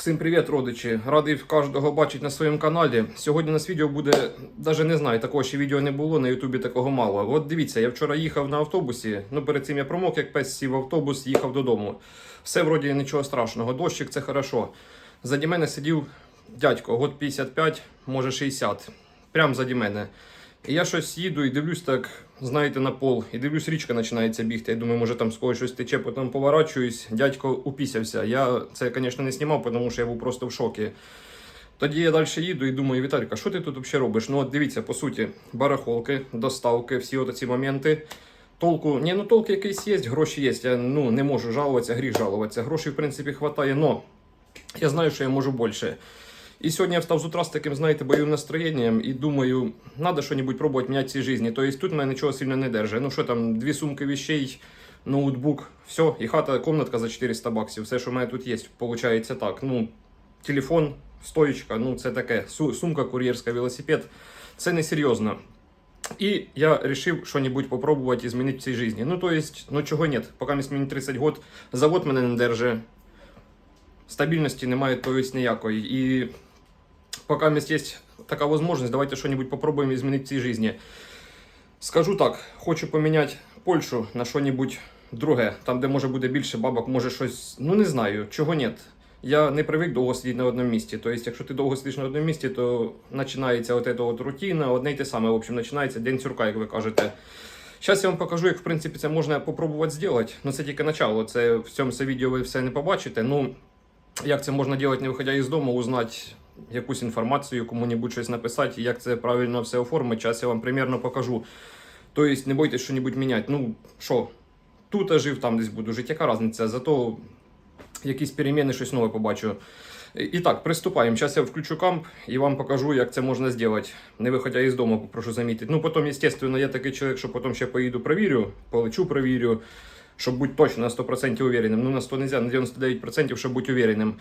Всім привіт, родичі! Радий кожного бачити на своєму каналі. Сьогодні у нас відео буде, навіть не знаю, такого ще відео не було, на Ютубі такого мало. От дивіться, я вчора їхав на автобусі, ну перед цим я промок, як пес сів в автобус, їхав додому. Все вроді нічого страшного, дощик це хорошо. Заді мене сидів дядько, год 55, може 60, прямо заді мене. Я щось їду і дивлюсь так, знаєте, на пол. І дивлюсь, річка починається бігти. Я думаю, може там з когось щось тече, потім поворачуюсь. Дядько упісявся. Я це, звісно, не знімав, тому що я був просто в шокі. Тоді я далі їду і думаю, Віталька, що ти тут взагалі робиш? Ну от дивіться, по суті, барахолки, доставки, всі от ці моменти. Толку, ні, ну толк якийсь є, гроші є. Я ну, не можу жалуватися, гріх жалуватися. Грошей, в принципі, хватає, но я знаю, що я можу більше. И сегодня я встав з утра з таким, знаєте, бойовим настроєнням і думаю, надо що-нибудь пробувати міняти в цій житті. Тобто тут мене нічого сильно не держить. Ну що там, дві сумки вещей, ноутбук, все, і хата, комнатка за 400 баксів. Все, що в мене тут є, виходить так. Ну, телефон, стоїчка, ну це таке, сумка кур'єрська, велосипед. Це не серйозно. І я вирішив що-нибудь попробувати і змінити в цій житті. Ну, то есть, ну чого нет, поки мені 30 год, завод мене не держить, стабільності немає то есть, ніякої. І пока у нас есть така возможность, давайте что-нибудь попробуем изменить в цій житті. Скажу так, хочу поміняти Польщу на що-нибудь друге, там, де може буде більше бабок, може щось, ну не знаю, чого нет. Я не привик довго сидіти на одному місці. Тобто, якщо ти довго сидиш на одному місці, то починається от эта от рутина, одне й те саме, в общем, починається день цюрка, як ви кажете. Зараз я вам покажу, як в принципі це можна попробувати зробити. Ну це тільки начало. Це в цьому все відео ви все не побачите. Ну як це можна робити, не виходя із дому, узнати якусь інформацію, кому-небудь щось написати, як це правильно все оформити. Зараз я вам примерно покажу. Тобто не бойтесь що-небудь міняти. Ну що, тут я жив, там десь буду жити, яка різниця? Зато якісь переміни, щось нове побачу. І так, приступаємо. Зараз я включу камп і вам покажу, як це можна зробити, не виходя із дому, прошу замітити. Ну, потім, звісно, я такий чоловік, що потім ще поїду, провірю, полечу, провірю, щоб бути точно на 100% уверенним. Ну, на 100 нельзя, на 99%, щоб бути уверенним.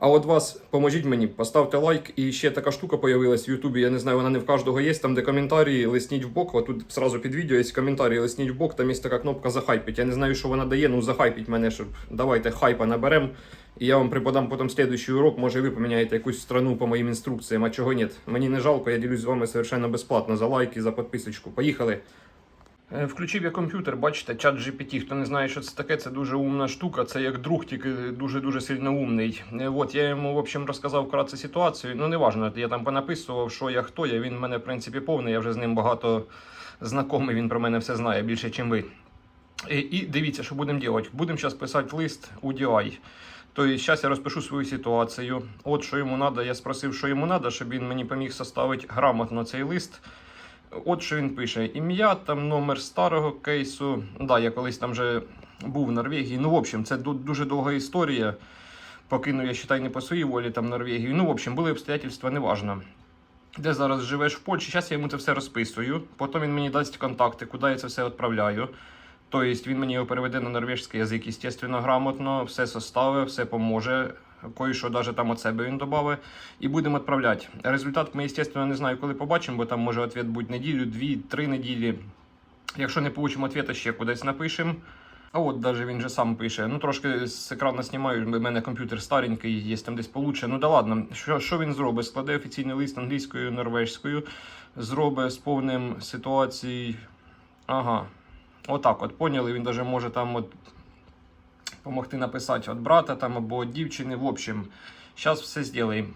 А от вас поможіть мені, поставте лайк. І ще така штука появилась в Ютубі. Я не знаю, вона не в кожного є. Там, де коментарі, лисніть в бок. Тут сразу під відео є коментарі, лисніть в бок. Там є така кнопка захайпить. Я не знаю, що вона дає. Ну захайпіть мене, щоб давайте хайпа наберем. І я вам преподам потім слідуючий урок. Може, ви поміняєте якусь страну по моїм інструкціям, а чого ні. Мені не жалко, я ділюсь з вами совершенно безплатно за лайк і за підписочку. Поїхали. Е, Включив я комп'ютер, бачите, чат GPT. Хто не знає, що це таке, це дуже умна штука. Це як друг, тільки дуже-дуже сильно умний. Е, От я йому в общем розказав вкратце ситуацію. Ну, не важно, я там понаписував, що я хто я. Він в мене, в принципі, повний. Я вже з ним багато знайомий, він про мене все знає більше, ніж ви. І, і дивіться, що будемо робити. Будемо зараз писати лист у DI. Тобто, зараз я розпишу свою ситуацію. От що йому треба. Я спросив, що йому треба, щоб він мені поміг составити грамотно цей лист. От що він пише: ім'я, там номер старого кейсу. Да, я колись там вже був в Норвегії. Ну, в общем, це дуже довга історія. Покинув я считай, не по своїй волі там Норвегію. Ну, в общем, були обстоятельства, неважно. Де зараз живеш в Польщі, зараз я йому це все розписую. Потім він мені дасть контакти, куди я це все відправляю. Тобто він мені його переведе на норвежський язик, естественно, грамотно, все составить, все поможе. Кое-що навіть там від себе він додав. І будемо відправляти. Результат ми, естественно, не знаю, коли побачимо, бо там може відповідь бути неділю, дві, три неділі. Якщо не получимо відповіді, ще кудись напишемо. А от навіть він же сам пише. Ну, трошки з екрану знімаю, в мене комп'ютер старенький, є там десь получше. Ну да ладно, що, що він зробить? Складе офіційний лист англійською, норвежською, зробить з повним ситуацій. Ага. Отак, от поняли, він даже може там от допомогти написати від брата там або дівчини. В общем, зараз все зробимо.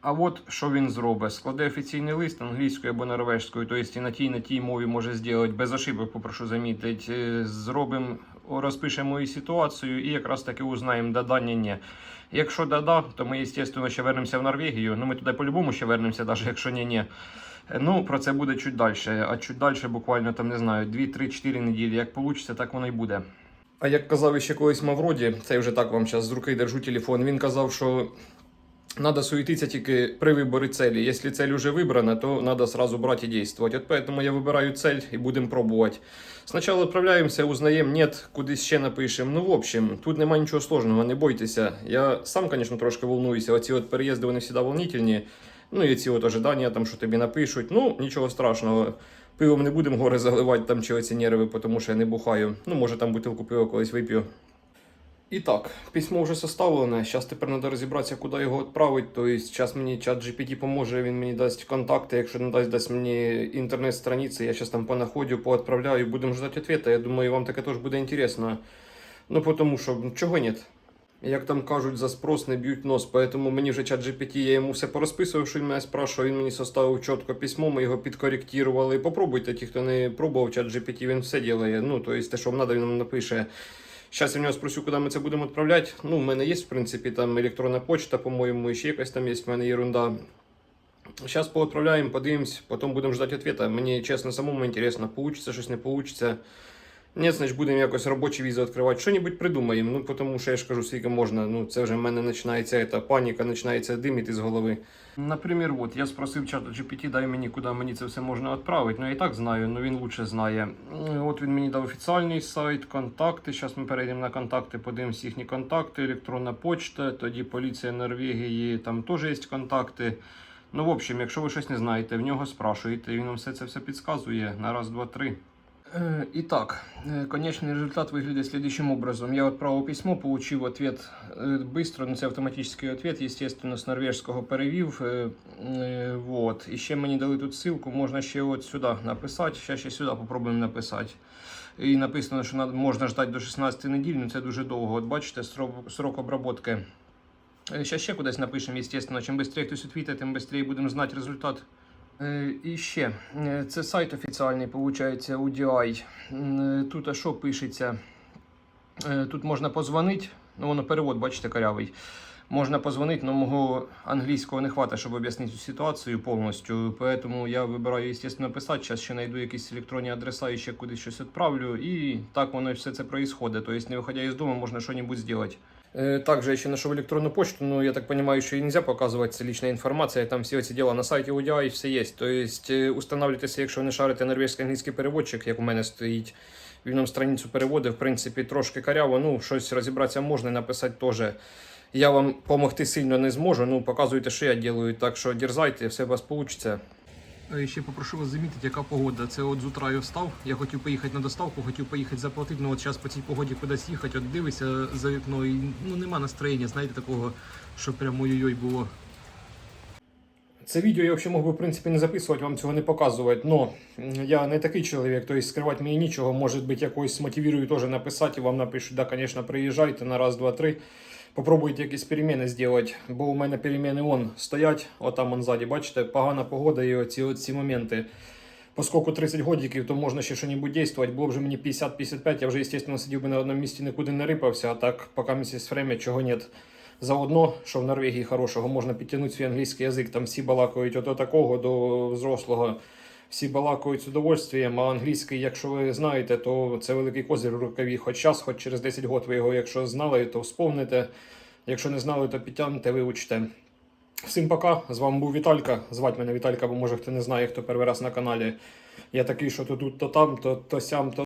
А от що він зробить? Складе офіційний лист англійською або норвежською, тобто і на тій, на тій мові може зробити, без ошибок, попрошу замітити. Е, Зробимо, розпишемо і ситуацію, і якраз таки узнаємо, да-да, ні. Якщо да-да, то ми, звісно, ще вернемося в Норвегію. Ну, ми туди по-любому ще вернемося, навіть якщо ні-ні. Ну, про це буде чуть далі. А чуть далі, буквально там не знаю, 2-3-4 неділі. Як вийде, так воно і буде. А як казав ще колись Мавроді, це вже так вам зараз з руки держу телефон. Він казав, що Надо суетиться тільки при виборі цілі. Якщо цель вже вибрана, то надо сразу брати і действовать. От поэтому я вибираю цель і будемо пробувати. Спочатку відправляємося, узнаємо, нет, кудись ще напишемо. Ну, в общем, тут немає нічого сложного, не бойтеся. Я сам, звісно, трошки волнуюся. Оці от переїзди, вони завжди волнительні. Ну і ці от ожидання, там, що тобі напишуть. Ну, нічого страшного. Пивом не будемо гори заливати там чи оці нерви, тому що я не бухаю. Ну, може там бутилку пива колись вип'ю. І так, письмо вже составлене. Зараз тепер треба розібратися, куди його відправити. Тобто, зараз мені чат GPT поможе, він мені дасть контакти. Якщо не дасть, дасть мені інтернет-страниці, я зараз там понаходю, поотправляю, будемо ждати відповіді. Я думаю, вам таке теж буде інтересно. Ну, тому що чого ні? Як там кажуть, за спрос не б'ють нос. Поэтому мені вже чат GPT, я йому все порозписував, що він мене спрашував, він мені составив чітко письмо, ми його підкоректували. Попробуйте, ті, хто не пробував чат GPT, він все ділає. Ну, тобто, те, що вам треба, він нам напише. Зараз я в нього спросю, куди ми це будемо відправляти. Ну, в мене є, в принципі, там електронна почта, по-моєму, ще якась там є, в мене ерунда. Зараз поотправляємо, подивимось, потім будемо ждати відповіді. Мені, чесно, самому інтересно, получиться щось, не получиться. Ні, значить будемо якось робочі візи відкривати. Що-небудь придумаємо. Ну, тому що я ж кажу, скільки можна. Ну, це вже в мене починається ета, паніка, починається диміти з голови. Наприклад, от я спросив чат GPT, дай мені, куди мені це все можна відправити. Ну, я і так знаю, але він лучше знає. От він мені дав офіційний сайт, контакти. Зараз ми перейдемо на контакти, подивимося їхні контакти, електронна почта, тоді поліція Норвегії, там теж є контакти. Ну, в общем, якщо ви щось не знаєте, в нього спрашуєте, він вам все це все підказує на раз, два, три. Э, Итак, э, конечный результат выглядит следующим образом. Я отправил письмо, получил ответ э, быстро, но це автоматический ответ, естественно, з норвежського перевів. Э, э, Вот. І ще мені дали тут ссылку, можна ще от сюди написати. Зараз ще сюди попробуємо написати. І написано, що надо- можна ждати до 16 неділь, ну це дуже довго. От бачите, срок, срок обработки. Зараз ще кудись напишемо, естественно. Чим швидше хтось відвітить, тим швидше будемо знати результат. Е, І ще, е, це сайт офіційний, виходить, UDI. Тут а що пишеться? Е, Тут можна позвонити, ну воно перевод, бачите, корявий. Можна позвонити, але мого англійського не хватить, щоб об'яснити цю ситуацію повністю. Поэтому я вибираю, естественно, писати. Зараз ще знайду якісь електронні адреса і ще кудись щось відправлю. І так воно все це происходит. Тобто, не виходя із дому, можна щось зробити. Также я еще нашел электронную почту, но я так понимаю, еще и нельзя показывать, личная информация, там всі ці діла на сайті UDI все є. Тобто е, устанавливайтеся, якщо не шарите англійський англійський переводчик, як у мене стоїть. Він нам страницю переводив, в принципі, трошки каряво, ну, щось розібратися можна, написати теж. Я вам допомогти сильно не зможу, ну, показуйте, що я делаю, так що дерзайте, все у вас вийде. Ще попрошу вас замітити, яка погода. Це от з утра я встав. Я хотів поїхати на доставку, хотів поїхати заплатити, але от зараз по цій погоді кудись їхати, от дивишся за вікно і ну, нема настроєння, знаєте, такого, що прямо ой-ой було. Це відео я взагалі мог би в принципі не записувати, вам цього не показувати. Но я не такий чоловік, тобто скривати мені нічого. Може бути, якось мотивірую теж написати, і вам напишуть, да, звісно, приїжджайте на раз, два, три. Попробуйте якісь переміни зробити, бо у мене переміни вон стоять, отам он ззаді, бачите, погана погода і оці, оці моменти. Поскольку 30 годиків, то можна ще щось дійствувати. Було б вже мені 50-55, я вже, звісно, сидів би на одному місці, нікуди не рипався, а так, поки місяць время, чого нет. Заодно, що в Норвегії хорошого, можна підтягнути свій англійський язик, там всі балакають от такого до взрослого. Всі балакають з удовольствием, а англійський, якщо ви знаєте, то це великий козир у рукаві. Хоч час, хоч через 10 років ви його, якщо знали, то сповните. Якщо не знали, то підтягнете, вивчите. Всім пока. З вами був Віталька. Звати мене Віталька, бо може хто не знає, хто перший раз на каналі. Я такий, що то тут, то там, то, то сям, то